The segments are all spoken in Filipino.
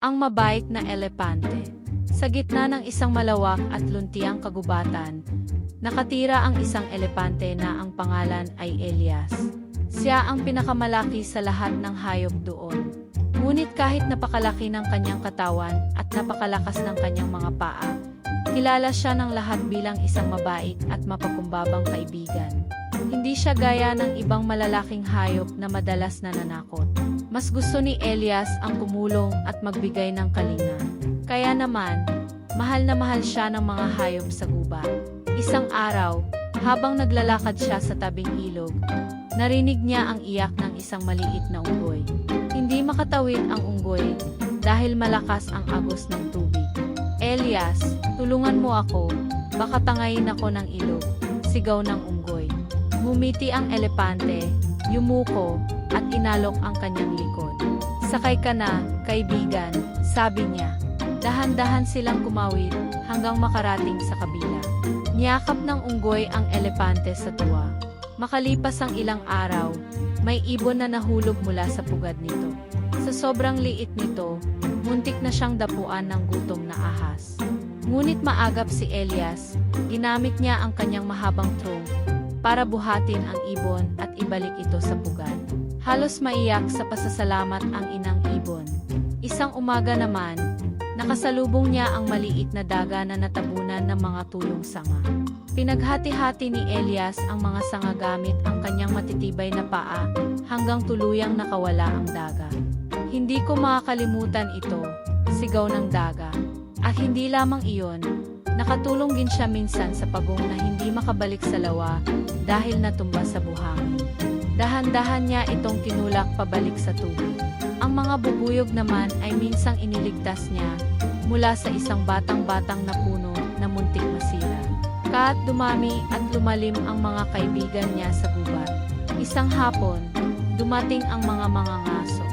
Ang mabait na elepante. Sa gitna ng isang malawak at luntiang kagubatan, nakatira ang isang elepante na ang pangalan ay Elias. Siya ang pinakamalaki sa lahat ng hayop doon. Ngunit kahit napakalaki ng kanyang katawan at napakalakas ng kanyang mga paa, kilala siya ng lahat bilang isang mabait at mapakumbabang kaibigan. Hindi siya gaya ng ibang malalaking hayop na madalas nananakot. Mas gusto ni Elias ang kumulong at magbigay ng kalinga. Kaya naman, mahal na mahal siya ng mga hayop sa gubat. Isang araw, habang naglalakad siya sa tabing ilog, narinig niya ang iyak ng isang maliit na unggoy. Hindi makatawid ang unggoy dahil malakas ang agos ng tubig. Elias, tulungan mo ako, baka tangayin ako ng ilog, sigaw ng unggoy. Ngumiti ang elepante, yumuko, at inalok ang kanyang likod. Sakay ka na, kaibigan, sabi niya. Dahan-dahan silang kumawid hanggang makarating sa kabila. Niyakap ng unggoy ang elepante sa tuwa. Makalipas ang ilang araw, may ibon na nahulog mula sa pugad nito. Sa sobrang liit nito, muntik na siyang dapuan ng gutom na ahas. Ngunit maagap si Elias, ginamit niya ang kanyang mahabang trunk para buhatin ang ibon at ibalik ito sa pugad. Halos maiyak sa pasasalamat ang inang ibon. Isang umaga naman, nakasalubong niya ang maliit na daga na natabunan ng mga tuyong sanga. Pinaghati-hati ni Elias ang mga sanga gamit ang kanyang matitibay na paa hanggang tuluyang nakawala ang daga. Hindi ko makakalimutan ito, sigaw ng daga. At hindi lamang iyon, nakatulong din siya minsan sa pagong na hindi makabalik sa lawa dahil natumba sa buhangin. Dahan-dahan niya itong tinulak pabalik sa tubig. Ang mga bubuyog naman ay minsang iniligtas niya mula sa isang batang-batang na puno na muntik masira. Kaat dumami at lumalim ang mga kaibigan niya sa gubat. Isang hapon, dumating ang mga mga ngaso.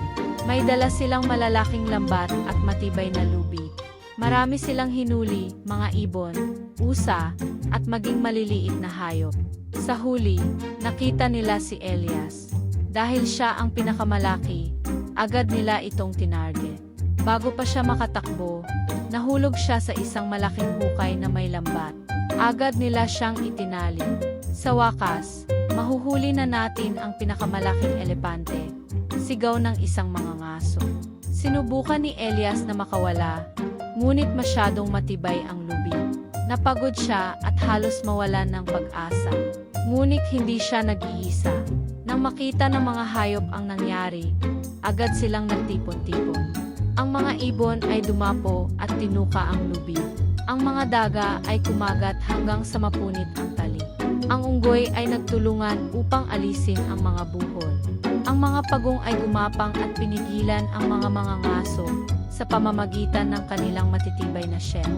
May dala silang malalaking lambat at matibay na lubid. Marami silang hinuli, mga ibon, usa, at maging maliliit na hayop. Sa huli, nakita nila si Elias. Dahil siya ang pinakamalaki, agad nila itong tinarget. Bago pa siya makatakbo, nahulog siya sa isang malaking hukay na may lambat. Agad nila siyang itinali. Sa wakas, mahuhuli na natin ang pinakamalaking elepante. Sigaw ng isang mga ngaso. Sinubukan ni Elias na makawala, ngunit masyadong matibay ang lubi. Napagod siya at halos mawalan ng pag-asa. Ngunit hindi siya nag-iisa. Nang makita ng mga hayop ang nangyari, agad silang nagtipon-tipon. Ang mga ibon ay dumapo at tinuka ang lubi. Ang mga daga ay kumagat hanggang sa mapunit ang tali. Ang unggoy ay nagtulungan upang alisin ang mga buhol. Ang mga pagong ay gumapang at pinigilan ang mga mga ngaso sa pamamagitan ng kanilang matitibay na shell.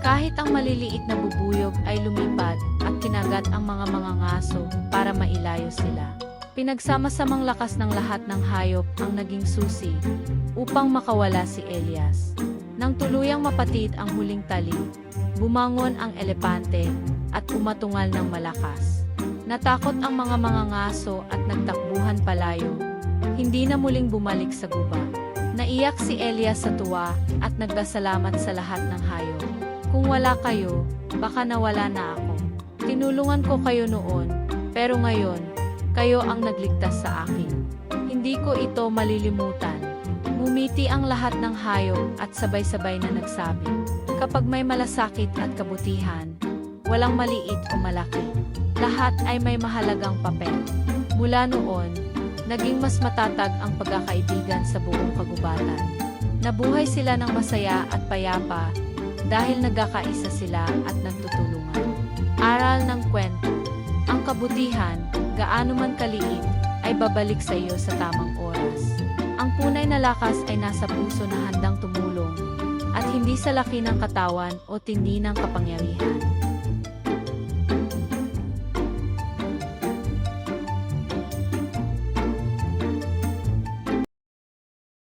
Kahit ang maliliit na bubuyog ay lumipad at kinagat ang mga mga ngaso para mailayo sila. Pinagsama-samang lakas ng lahat ng hayop ang naging susi upang makawala si Elias. Nang tuluyang mapatid ang huling tali, bumangon ang elepante at umatungal ng malakas. Natakot ang mga mga ngaso at nagtakbuhan palayo. Hindi na muling bumalik sa guba. Naiyak si Elias sa tuwa at nagdasalamat sa lahat ng hayop. Kung wala kayo, baka nawala na ako. Tinulungan ko kayo noon, pero ngayon, kayo ang nagligtas sa akin. Hindi ko ito malilimutan. Ngumiti ang lahat ng hayop at sabay-sabay na nagsabi, kapag may malasakit at kabutihan, walang maliit o malaki. Lahat ay may mahalagang papel. Mula noon, naging mas matatag ang pagkakaibigan sa buong kagubatan. Nabuhay sila ng masaya at payapa dahil nagkakaisa sila at nagtutulungan. Aral ng kwento. Ang kabutihan, gaano man kaliit, ay babalik sa iyo sa tamang oras. Ang punay na lakas ay nasa puso na handang tumulong at hindi sa laki ng katawan o tindi ng kapangyarihan.